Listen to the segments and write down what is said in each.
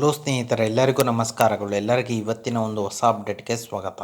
Hello ಸ್ನೇಹಿತರೆ, ಎಲ್ಲರಿಗೂ ನಮಸ್ಕಾರಗಳು. ಎಲ್ಲರಿಗೂ ಇವತ್ತಿನ ಒಂದು ಹೊಸ ಅಪ್ಡೇಟ್ಗೆ ಸ್ವಾಗತ.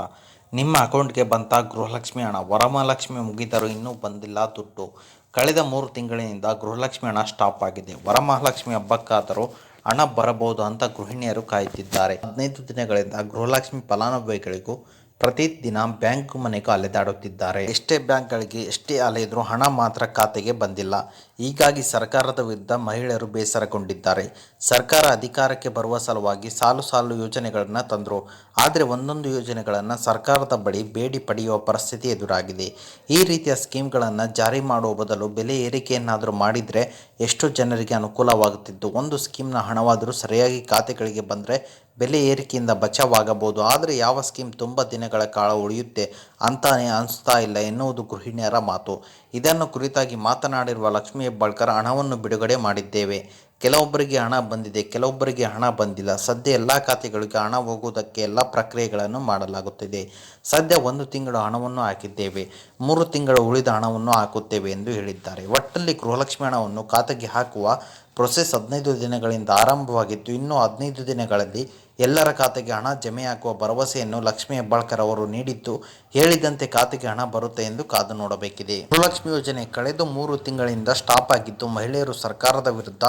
ನಿಮ್ಮ ಅಕೌಂಟ್ಗೆ ಬಂತ ಗೃಹಲಕ್ಷ್ಮಿ ಹಣ. ವರಮಹಾಲಕ್ಷ್ಮಿ ಮುಗಿದರೂ ಇನ್ನೂ ಬಂದಿಲ್ಲ ದುಡ್ಡು. ಕಳೆದ ಮೂರು ತಿಂಗಳಿನಿಂದ ಗೃಹಲಕ್ಷ್ಮಿ ಹಣ ಸ್ಟಾಪ್ ಆಗಿದೆ. ವರಮಹಾಲಕ್ಷ್ಮಿ ಹಬ್ಬಕ್ಕಾದರೂ ಹಣ ಬರಬಹುದು ಅಂತ ಗೃಹಿಣಿಯರು ಕಾಯುತ್ತಿದ್ದಾರೆ. ಹದಿನೈದು ದಿನಗಳಿಂದ ಗೃಹಲಕ್ಷ್ಮಿ ಫಲಾನುಭವಿಗಳಿಗೂ ಪ್ರತಿದಿನ ಬ್ಯಾಂಕ್ ಮನೆಗೂ ಅಲೆದಾಡುತ್ತಿದ್ದಾರೆ. ಎಷ್ಟೇ ಬ್ಯಾಂಕ್ಗಳಿಗೆ ಎಷ್ಟೇ ಅಲೆದರೂ ಹಣ ಮಾತ್ರ ಖಾತೆಗೆ ಬಂದಿಲ್ಲ. ಹೀಗಾಗಿ ಸರ್ಕಾರದ ವಿರುದ್ಧ ಮಹಿಳೆಯರು ಬೇಸರಗೊಂಡಿದ್ದಾರೆ. ಸರ್ಕಾರ ಅಧಿಕಾರಕ್ಕೆ ಬರುವ ಸಲುವಾಗಿ ಸಾಲು ಸಾಲು ಯೋಜನೆಗಳನ್ನು ತಂದರು. ಆದರೆ ಒಂದೊಂದು ಯೋಜನೆಗಳನ್ನು ಸರ್ಕಾರದ ಬಳಿ ಬೇಡಿ ಪಡೆಯುವ ಪರಿಸ್ಥಿತಿ ಎದುರಾಗಿದೆ. ಈ ರೀತಿಯ ಸ್ಕೀಮ್ಗಳನ್ನು ಜಾರಿ ಮಾಡುವ ಬದಲು ಬೆಲೆ ಏರಿಕೆಯನ್ನಾದರೂ ಮಾಡಿದರೆ ಎಷ್ಟು ಜನರಿಗೆ ಅನುಕೂಲವಾಗುತ್ತಿತ್ತು ಒಂದು ಸ್ಕೀಮ್ನ ಹಣವಾದರೂ ಸರಿಯಾಗಿ ಖಾತೆಗಳಿಗೆ ಬಂದರೆ ಬೆಲೆ ಏರಿಕೆಯಿಂದ ಬಚಾವಾಗಬಹುದು. ಆದರೆ ಯಾವ ಸ್ಕೀಮ್ ತುಂಬ ದಿನಗಳ ಕಾಲ ಉಳಿಯುತ್ತೆ ಅಂತಾನೆ ಅನಿಸ್ತಾ ಇಲ್ಲ ಎನ್ನುವುದು ಗೃಹಿಣಿಯರ ಮಾತು. ಇದನ್ನು ಕುರಿತಾಗಿ ಮಾತನಾಡಿರುವ ಲಕ್ಷ್ಮೀ ಹೆಬ್ಬಾಳ್ಕರ್, ಹಣವನ್ನು ಬಿಡುಗಡೆ ಮಾಡಿದ್ದೇವೆ. ಕೆಲವೊಬ್ಬರಿಗೆ ಹಣ ಬಂದಿದೆ, ಕೆಲವೊಬ್ಬರಿಗೆ ಹಣ ಬಂದಿಲ್ಲ. ಸದ್ಯ ಎಲ್ಲ ಖಾತೆಗಳಿಗೆ ಹಣ ಹೋಗುವುದಕ್ಕೆ ಎಲ್ಲ ಪ್ರಕ್ರಿಯೆಗಳನ್ನು ಮಾಡಲಾಗುತ್ತಿದೆ. ಸದ್ಯ ಒಂದು ತಿಂಗಳು ಹಣವನ್ನು ಹಾಕಿದ್ದೇವೆ, ಮೂರು ತಿಂಗಳು ಉಳಿದ ಹಣವನ್ನು ಹಾಕುತ್ತೇವೆ ಎಂದು ಹೇಳಿದ್ದಾರೆ. ಒಟ್ಟಲ್ಲಿ ಗೃಹಲಕ್ಷ್ಮಿ ಹಣವನ್ನು ಖಾತೆಗೆ ಹಾಕುವ ಪ್ರೊಸೆಸ್ ಹದಿನೈದು ದಿನಗಳಿಂದ ಆರಂಭವಾಗಿದ್ದು ಇನ್ನು ಹದಿನೈದು ದಿನಗಳಲ್ಲಿ ಎಲ್ಲರ ಖಾತೆಗೆ ಹಣ ಜಮೆಯಾಗುವ ಭರವಸೆಯನ್ನು ಲಕ್ಷ್ಮಿ ಹೆಬ್ಬಾಳ್ಕರ್ ಅವರು ನೀಡಿದ್ದು ಹೇಳಿದಂತೆ ಖಾತೆಗೆ ಹಣ ಬರುತ್ತೆ ಎಂದು ಕಾದು ನೋಡಬೇಕಿದೆ. ಗೃಹಲಕ್ಷ್ಮಿ ಯೋಜನೆ ಕಳೆದ ಮೂರು ತಿಂಗಳಿಂದ ಸ್ಟಾಪ್ ಆಗಿದ್ದು ಮಹಿಳೆಯರು ಸರ್ಕಾರದ ವಿರುದ್ಧ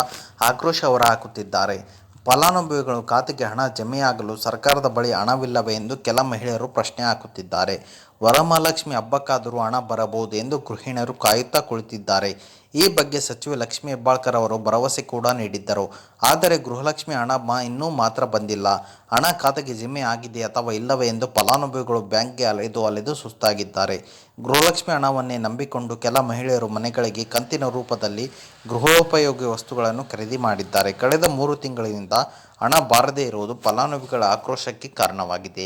ಆಕ್ರೋಶ ಹೊರಹಾಕುತ್ತಿದ್ದಾರೆ. ಫಲಾನುಭವಿಗಳು ಖಾತೆಗೆ ಹಣ ಜಮೆಯಾಗಲು ಸರ್ಕಾರದ ಬಳಿ ಹಣವಿಲ್ಲವೇ ಎಂದು ಕೆಲ ಮಹಿಳೆಯರು ಪ್ರಶ್ನೆ ಹಾಕುತ್ತಿದ್ದಾರೆ. ವರಮಹಾಲಕ್ಷ್ಮಿ ಹಬ್ಬಕ್ಕಾದರೂ ಹಣ ಬರಬಹುದು ಎಂದು ಗೃಹಿಣಿಯರು ಕಾಯುತ್ತಾ ಕುಳಿತಿದ್ದಾರೆ. ಈ ಬಗ್ಗೆ ಸಚಿವೆ ಲಕ್ಷ್ಮೀ ಹೆಬ್ಬಾಳ್ಕರ್ ಅವರು ಭರವಸೆ ಕೂಡ ನೀಡಿದ್ದರು. ಆದರೆ ಗೃಹಲಕ್ಷ್ಮಿ ಹಣ ಇನ್ನೂ ಮಾತ್ರ ಬಂದಿಲ್ಲ. ಹಣ ಖಾತೆಗೆ ಜಿಮ್ಮೆ ಆಗಿದೆ ಅಥವಾ ಇಲ್ಲವೇ ಎಂದು ಫಲಾನುಭವಿಗಳು ಬ್ಯಾಂಕ್ಗೆ ಅಲೆದು ಅಲೆದು ಸುಸ್ತಾಗಿದ್ದಾರೆ. ಗೃಹಲಕ್ಷ್ಮಿ ಹಣವನ್ನೇ ನಂಬಿಕೊಂಡು ಕೆಲ ಮಹಿಳೆಯರು ಮನೆಗಳಿಗೆ ಕಂತಿನ ರೂಪದಲ್ಲಿ ಗೃಹೋಪಯೋಗಿ ವಸ್ತುಗಳನ್ನು ಖರೀದಿ ಮಾಡಿದ್ದಾರೆ. ಕಳೆದ ಮೂರು ತಿಂಗಳಿನಿಂದ ಹಣ ಬಾರದೇ ಇರುವುದು ಫಲಾನುಭವಿಗಳ ಆಕ್ರೋಶಕ್ಕೆ ಕಾರಣವಾಗಿದೆ.